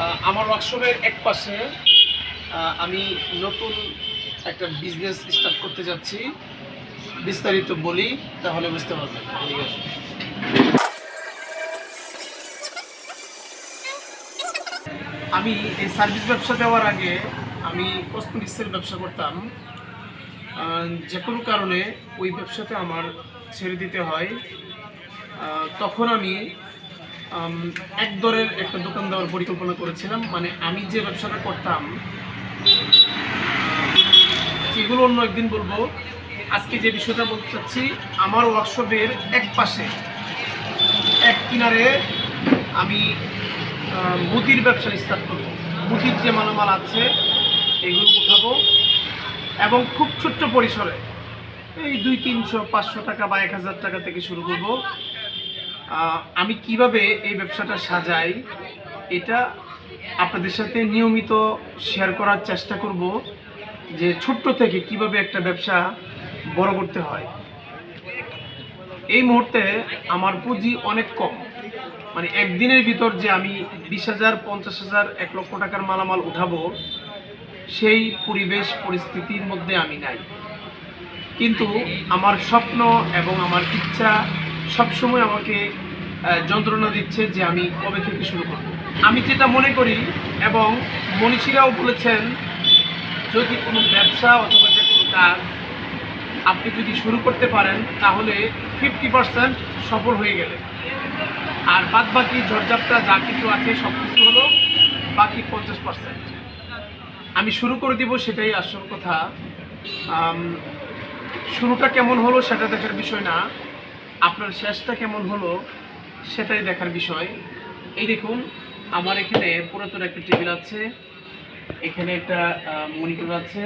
আমার ওয়ার্কশপের এক পাশে আমি নতুন একটা বিজনেস স্টার্ট করতে যাচ্ছি। বিস্তারিত বলি তাহলে বুঝতে পারবেন। ঠিক আছে। আমি এই সার্ভিস ব্যবসা দেওয়ার আগে আমি কসমেটিক্সের ব্যবসা করতাম। যে কোনো কারণে ওই ব্যবসাতে আমার ছেড়ে দিতে হয়। তখন আম, এক দরের একটা দোকান দেওয়ার পরিকল্পনা করেছিলাম। মানে আমি যে ব্যবসাটা করতাম সেগুলো অন্য একদিন বলব। আজকে যে বিষয়টা বলতে চাচ্ছি, আমার ওয়ার্কশপের এক পাশে, এক কিনারে আমি মুদির ব্যবসা স্টার্ট করব। মুদির যে মালামাল আছে, এগুলো উঠাবো। এবং খুব ছোট্ট পরিসরে এই দুই তিনশো, পাঁচশো টাকা বা এক হাজার টাকা থেকে শুরু করব। আমি কীভাবে এই ব্যবসাটা সাজাই, এটা আপনাদের সাথে নিয়মিত শেয়ার করার চেষ্টা করব যে ছোট্ট থেকে কীভাবে একটা ব্যবসা বড় করতে হয়। এই মুহূর্তে আমার পুঁজি অনেক কম। মানে একদিনের ভিতর যে আমি বিশ হাজার, পঞ্চাশ হাজার, এক লক্ষ টাকার মালামাল উঠাবো, সেই পরিবেশ পরিস্থিতির মধ্যে আমি নাই। কিন্তু আমার স্বপ্ন এবং আমার ইচ্ছা সবসময় আমাকে যন্ত্রণা দিচ্ছে যে আমি কবে থেকে শুরু করব। আমি যেটা মনে করি, এবং মনীষীরাও বলেছেন, যদি কোনো ব্যবসা অথবা যে কোনো কাজ আপনি যদি শুরু করতে পারেন, তাহলে ফিফটি পার্সেন্ট সফল হয়ে গেলে। আর বাদ বাকি ঝড়ঝাপটা যা কিছু আছে সব কিছু হলো বাকি পঞ্চাশ পার্সেন্ট আমি শুরু করে দিব সেটাই আসল কথা। শুরুটা কেমন হলো সেটা দেখার বিষয় না। আপনার শেষটা কেমন হলো সেটাই দেখার বিষয়। এই দেখুন, আমার এখানে পুরাতন একটা টেবিল আছে, এখানে একটা মনিটর আছে,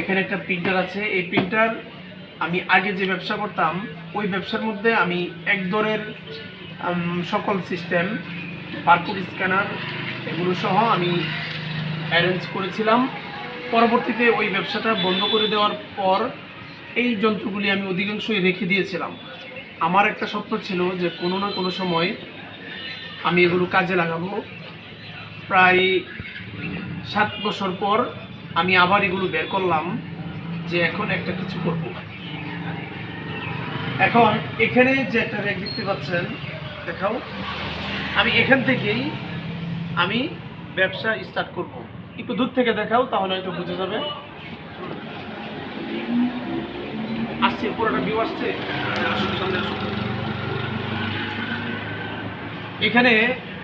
এখানে একটা প্রিন্টার আছে। এই প্রিন্টার আমি আগে যে ব্যবসা করতাম, ওই ব্যবসার মধ্যে আমি এক দরের সকল সিস্টেম, বারকোড স্ক্যানার এগুলো সহ আমি অ্যারেঞ্জ করেছিলাম। পরবর্তীতে ওই ব্যবসাটা বন্ধ করে দেওয়ার পর এই যন্ত্রগুলি আমি অধিকাংশই রেখে দিয়েছিলাম। আমার একটা স্বপ্ন ছিল যে কোনো না কোনো সময় আমি এগুলো কাজে লাগাবো। প্রায় সাত বছর পর আমি আবার এগুলো বের করলাম যে এখন একটা কিছু করব। এখন এখানে যে একটা র্যাক দেখতে পাচ্ছেন, দেখাও। আমি এখান থেকেই আমি ব্যবসা স্টার্ট করব। একটু দূর থেকে দেখাও, তাহলে হয়তো বুঝে যাবে। আসছে, পুরোটা ভিউ আসছে। এখানে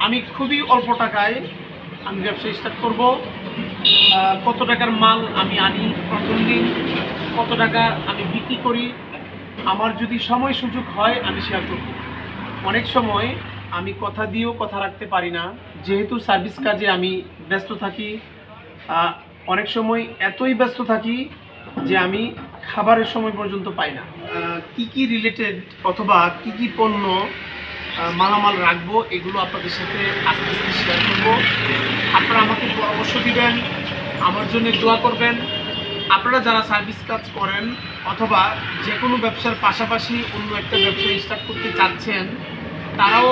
আমি খুবই অল্প টাকায় আমি ব্যবসা স্টার্ট করব কত টাকার মাল আমি আনি প্রথম দিন, কত টাকা আমি বিক্রি করি, আমার যদি সময় সুযোগ হয় আমি শেয়ার করব অনেক সময় আমি কথা দিয়েও কথা রাখতে পারি না, যেহেতু সার্ভিস কাজে আমি ব্যস্ত থাকি অনেক সময় এতই ব্যস্ত থাকি যে আমি খাবারের সময় পর্যন্ত পাই না। কি কি রিলেটেড অথবা কি কি পণ্য মালামাল রাখব, এগুলো আপনাদের সাথে আস্তে আস্তে শেয়ার করব। আপনারা আমাকে পরামর্শ দিবেন, আমার জন্য দোয়া করবেন। আপনারা যারা সার্ভিস কাজ করেন অথবা যে কোনো ব্যবসার পাশাপাশি অন্য একটা ব্যবসা স্টার্ট করতে চাচ্ছেন, তারাও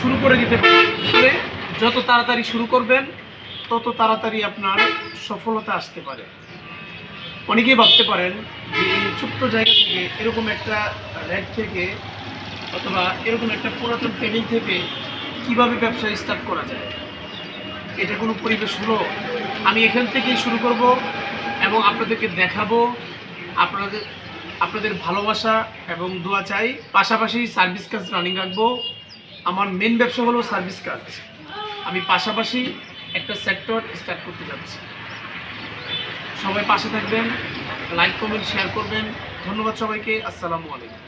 শুরু করে দিতে পারে যত তাড়াতাড়ি শুরু করবেন, তত তাড়াতাড়ি আপনার সফলতা আসতে পারে। অনেকেই ভাবতে পারেন যে এই ছোট্ট জায়গা থেকে এরকম একটা র্যাক থেকে অথবা এরকম একটা পুরাতন ট্রেনিং থেকে কীভাবে ব্যবসা স্টার্ট করা যায়? এটা কোনো পরিবেশ হলো? আমি এখান থেকেই শুরু করব এবং আপনাদেরকে দেখাবো, আপনাদের আপনাদের ভালোবাসা এবং দোয়া চাই। পাশাপাশি সার্ভিস কাজ রানিং রাখব। আমার মেন ব্যবসা হলো সার্ভিস কাজ। আমি পাশাপাশি একটা সেক্টর স্টার্ট করতে যাচ্ছি। সবাই পাশে থাকবেন লাইক কমেন্ট শেয়ার করবেন। ধন্যবাদ সবাইকে আসসালামু আলাইকুম।